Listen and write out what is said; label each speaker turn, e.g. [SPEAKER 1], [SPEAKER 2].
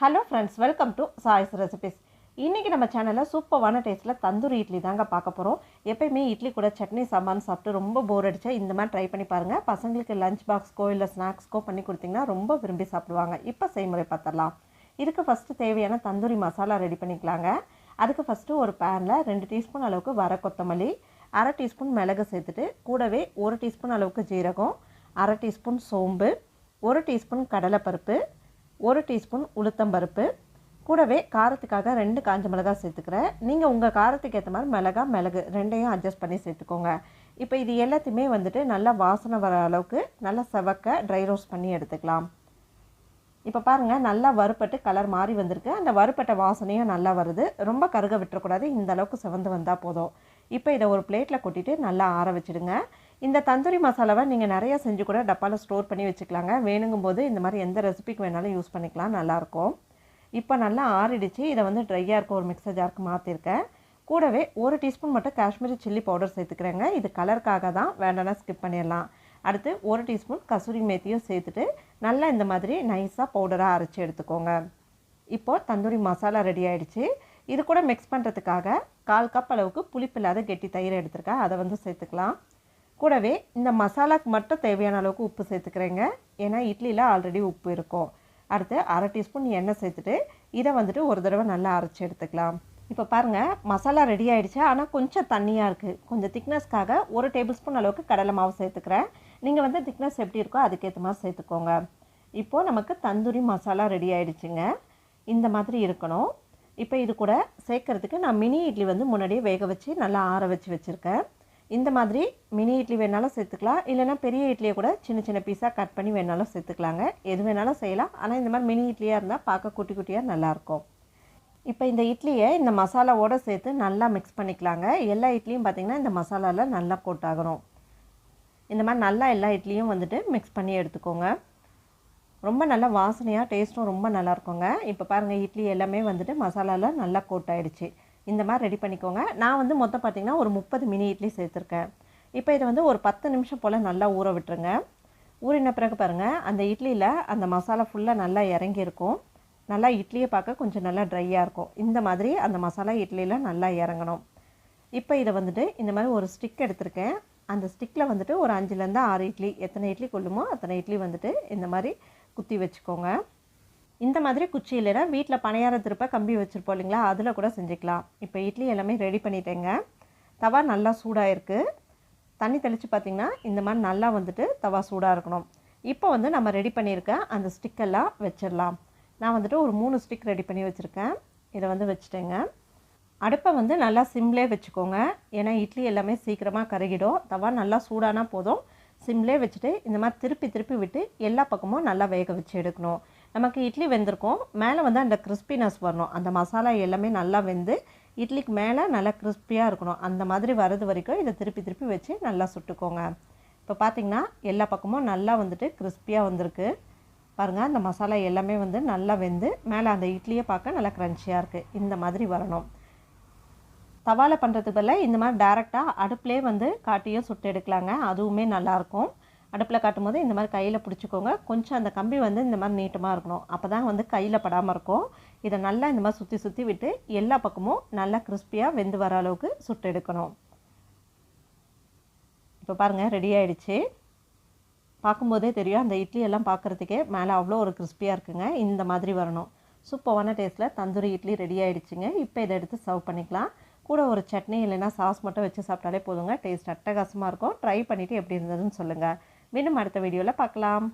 [SPEAKER 1] Hello friends welcome to choice recipes இன்றைக்கி நம்ம சேனலில் சூப்பரான டேஸ்ட்டில் தந்தூரி இட்லி தாங்க பார்க்க போகிறோம் எப்பயுமே இட்லி கூட சட்னி சாம்பார் சாப்பிட்டு ரொம்ப போர் அடிச்சா இந்த மாதிரி ட்ரை பண்ணி பாருங்கள் பசங்களுக்கு லஞ்ச் பாக்ஸ்க்கோ இல்லை ஸ்நாக்ஸ்க்கோ பண்ணி கொடுத்தீங்கன்னா ரொம்ப விரும்பி சாப்பிடுவாங்க. இப்போ செய்முறை பார்த்துடலாம். இதுக்கு ஃபஸ்ட்டு தேவையான தந்தூரி மசாலா ரெடி பண்ணிக்கலாங்க. அதுக்கு ஃபஸ்ட்டு ஒரு பேனில் ரெண்டு டீஸ்பூன் அளவுக்கு வர கொத்தமல்லி அரை டீஸ்பூன் மிளகு சேர்த்துட்டு கூடவே ஒரு டீஸ்பூன் அளவுக்கு ஜீரகம் அரை டீஸ்பூன் சோம்பு ஒரு டீஸ்பூன் கடலைப்பருப்பு ஒரு டீஸ்பூன் உளுத்தம்பருப்பு கூடவே காரத்துக்காக ரெண்டு காஞ்ச மிளகாய் சேர்த்துக்கிறேன். நீங்கள் உங்கள் காரத்துக்கு ஏற்ற மாதிரி மிளகா மிளகு ரெண்டையும் அட்ஜஸ்ட் பண்ணி சேர்த்துக்கோங்க. இப்போ இது எல்லாத்தையுமே வந்துட்டு நல்லா வாசனை வர அளவுக்கு நல்லா செவக்க ட்ரை ரோஸ்ட் பண்ணி எடுத்துக்கலாம். இப்போ பாருங்கள் நல்லா வறுப்பட்டு கலர் மாறி வந்திருக்கு. அந்த வறுப்பட்ட வாசனையும் நல்லா வருது. ரொம்ப கருக விட்டுறக்கூடாது. இந்த அளவுக்கு செவந்து வந்தால் போதும். இப்போ இதை ஒரு பிளேட்டில் கொட்டிட்டு நல்லா ஆற வச்சுடுங்க. இந்த தந்தூரி மசாலாவை நீங்கள் நிறையா செஞ்சு கூட டப்பாவில் ஸ்டோர் பண்ணி வச்சுக்கலாங்க. வேணுங்கும் போது இந்த மாதிரி எந்த ரெசிபிக்கு வேணாலும் யூஸ் பண்ணிக்கலாம். நல்லாயிருக்கும். இப்போ நல்லா ஆறிடுச்சு. இதை வந்து ட்ரையாக இருக்க ஒரு மிக்சர் ஜாருக்கு மாற்றிருக்கேன் கூடவே ஒரு டீஸ்பூன் மட்டும் காஷ்மீரி சில்லி பவுடர் சேர்த்துக்கிறேங்க. இது கலருக்காக தான். வேண்டாம்னா ஸ்கிப் பண்ணிடலாம். அடுத்து ஒரு டீஸ்பூன் கசூரி மேத்தியும் சேர்த்துட்டு நல்லா இந்த மாதிரி நைஸாக பவுடராக அரைச்சி எடுத்துக்கோங்க. இப்போது தந்தூரி மசாலா ரெடி ஆகிடுச்சு இது கூட மிக்ஸ் பண்ணுறதுக்காக கால் கப் அளவுக்கு புளிப்பில்லாத கெட்டி தயிர் எடுத்திருக்கேன். அதை வந்து சேர்த்துக்கலாம். கூடவே இந்த மசாலாக்கு மட்டும் தேவையான அளவுக்கு உப்பு சேர்த்துக்கிறேங்க. ஏன்னா இட்லியில் ஆல்ரெடி உப்பு இருக்கும். அடுத்து அரை டீஸ்பூன் எண்ணெய் சேர்த்துட்டு இதை வந்துட்டு ஒரு தடவை நல்லா அரைச்சி எடுத்துக்கலாம். இப்போ பாருங்கள் மசாலா ரெடி ஆகிடுச்சு ஆனால் கொஞ்சம் தண்ணியாக இருக்குது கொஞ்சம் திக்னஸ்க்காக ஒரு டேபிள் ஸ்பூன் அளவுக்கு கடலை மாவு சேர்த்துக்கிறேன். நீங்கள் வந்து திக்னஸ் எப்படி இருக்கோ அதுக்கேற்ற மாதிரி சேர்த்துக்கோங்க. இப்போது நமக்கு தந்தூரி மசாலா ரெடி ஆகிடுச்சுங்க இந்த மாதிரி இருக்கணும். இப்போ இது கூட சேர்க்குறதுக்கு நான் மினி இட்லி வந்து முன்னாடியே வேக வச்சு நல்லா ஆற வச்சு வச்சுருக்கேன். இந்த மாதிரி மினி இட்லி வேணாலும் சேர்த்துக்கலாம். இல்லைனா பெரிய இட்லியை கூட சின்ன சின்ன பீஸாக கட் பண்ணி வேணாலும் சேர்த்துக்கலாங்க. எது வேணாலும் செய்யலாம். ஆனால் இந்த மாதிரி மினி இட்லியாக இருந்தால் பார்க்க குட்டி குட்டியாக நல்லாயிருக்கும் இப்போ இந்த இட்லியை இந்த மசாலாவோடு சேர்த்து நல்லா மிக்ஸ் பண்ணிக்கலாங்க. எல்லா இட்லியும் பார்த்திங்கன்னா இந்த மசாலாவில் நல்லா கோட் இந்த மாதிரி நல்லா எல்லா இட்லியும் வந்துட்டு மிக்ஸ் பண்ணி எடுத்துக்கோங்க. ரொம்ப நல்லா வாசனையாக டேஸ்ட்டும் ரொம்ப நல்லாயிருக்குங்க இப்போ பாருங்கள் இட்லி எல்லாமே வந்துட்டு மசாலாவில் நல்லா கோட் ஆகிடுச்சு இந்த மாதிரி ரெடி பண்ணிக்கோங்க. நான் வந்து மொத்தம் பார்த்திங்கன்னா ஒரு முப்பது மினி இட்லி சேர்த்துருக்கேன். இப்போ இதை வந்து ஒரு பத்து நிமிஷம் போல் நல்லா ஊற விட்டுருங்க. ஊறின பிறகு பாருங்கள் அந்த இட்லியில் அந்த மசாலா ஃபுல்லாக நல்லா இறங்கியிருக்கும் நல்லா இட்லியை பார்க்க கொஞ்சம் நல்லா ட்ரையாக இருக்கும். இந்த மாதிரி அந்த மசாலா இட்லியில் நல்லா இறங்கணும். இப்போ இதை வந்துட்டு இந்த மாதிரி ஒரு ஸ்டிக் எடுத்திருக்கேன். அந்த ஸ்டிக்கில் வந்துட்டு ஒரு அஞ்சுலேருந்து ஆறு இட்லி எத்தனை இட்லி கொள்ளுமோ அத்தனை இட்லி வந்துட்டு இந்த மாதிரி குத்தி வச்சுக்கோங்க. இந்த மாதிரி குச்சி இல்லைன்னா வீட்டில் பணியார திருப்ப கம்பி வச்சுருப்போம் இல்லைங்களா? அதில் கூட செஞ்சுக்கலாம். இப்போ இட்லி எல்லாமே ரெடி பண்ணிட்டேங்க. தவா நல்லா சூடாக இருக்குது தண்ணி தெளித்து பார்த்திங்கன்னா இந்த மாதிரி நல்லா வந்துட்டு தவா சூடாக இருக்கணும். இப்போ வந்து நம்ம ரெடி பண்ணியிருக்க அந்த ஸ்டிக்கெல்லாம் வச்சிடலாம். நான் வந்துட்டு ஒரு மூணு ஸ்டிக் ரெடி பண்ணி வச்சுருக்கேன். இதை வந்து வச்சுட்டேங்க. அடுப்பை வந்து நல்லா சிம்லே வச்சுக்கோங்க. ஏன்னா இட்லி எல்லாமே சீக்கிரமாக கருகிடும். தவா நல்லா சூடானா போதும். சிம்லே வச்சுட்டு இந்த மாதிரி திருப்பி திருப்பி விட்டு எல்லா பக்கமும் நல்லா வேக வச்சு எடுக்கணும். நமக்கு இட்லி வெந்திருக்கும். மேலே வந்து அந்த கிறிஸ்பினஸ் வரணும். அந்த மசாலா எல்லாமே நல்லா வெந்து இட்லிக்கு மேலே நல்லா கிறிஸ்பியாக இருக்கணும். அந்த மாதிரி வர்றது வரைக்கும் இதை திருப்பி திருப்பி வச்சு நல்லா சுட்டுக்கோங்க. இப்போ பார்த்திங்கன்னா எல்லா பக்கமும் நல்லா வந்துட்டு கிறிஸ்பியாக வந்திருக்கு. பாருங்கள் அந்த மசாலா எல்லாமே வந்து நல்லா வெந்து மேலே அந்த இட்லியை பார்க்க நல்லா க்ரன்ச்சியாக இருக்குது இந்த மாதிரி வரணும். தவாவில் பண்ணுறதுக்கு பதிலாக இந்த மாதிரி டேரெக்டாக அடுப்புலேயே வந்து காட்டியும் சுட்டு எடுக்கலாங்க. அதுவுமே நல்லாயிருக்கும் அடுப்பில் காட்டும் போது இந்த மாதிரி கையில் பிடிச்சிக்கோங்க. கொஞ்சம் அந்த கம்பி வந்து இந்த மாதிரி நீட்டமாக இருக்கணும். அப்போ தான் வந்து கையில் படாமல் இருக்கும். இதை நல்லா இந்த மாதிரி சுற்றி சுற்றி விட்டு எல்லா பக்கமும் நல்லா கிறிஸ்பியாக வெந்து வர அளவுக்கு சுட்டு எடுக்கணும். இப்போ பாருங்கள் ரெடி ஆகிடுச்சு பார்க்கும்போதே தெரியும் அந்த இட்லி எல்லாம் பார்க்குறதுக்கே மேலே அவ்வளோ ஒரு கிறிஸ்பியாக இருக்குங்க. இந்த மாதிரி வரணும். சூப்பரான டேஸ்ட்டில் தந்தூரி இட்லி ரெடி ஆகிடுச்சிங்க இப்போ இதை எடுத்து சர்வ் பண்ணிக்கலாம். கூட ஒரு சட்னி இல்லைன்னா சாஸ் மட்டும் வச்சு சாப்பிட்டாலே போதுங்க. டேஸ்ட் அட்டகாசமாக இருக்கும். ட்ரை பண்ணிவிட்டு எப்படி இருந்ததுன்னு சொல்லுங்கள் மீண்டும் அடுத்த வீடியோவில் பார்க்கலாம்.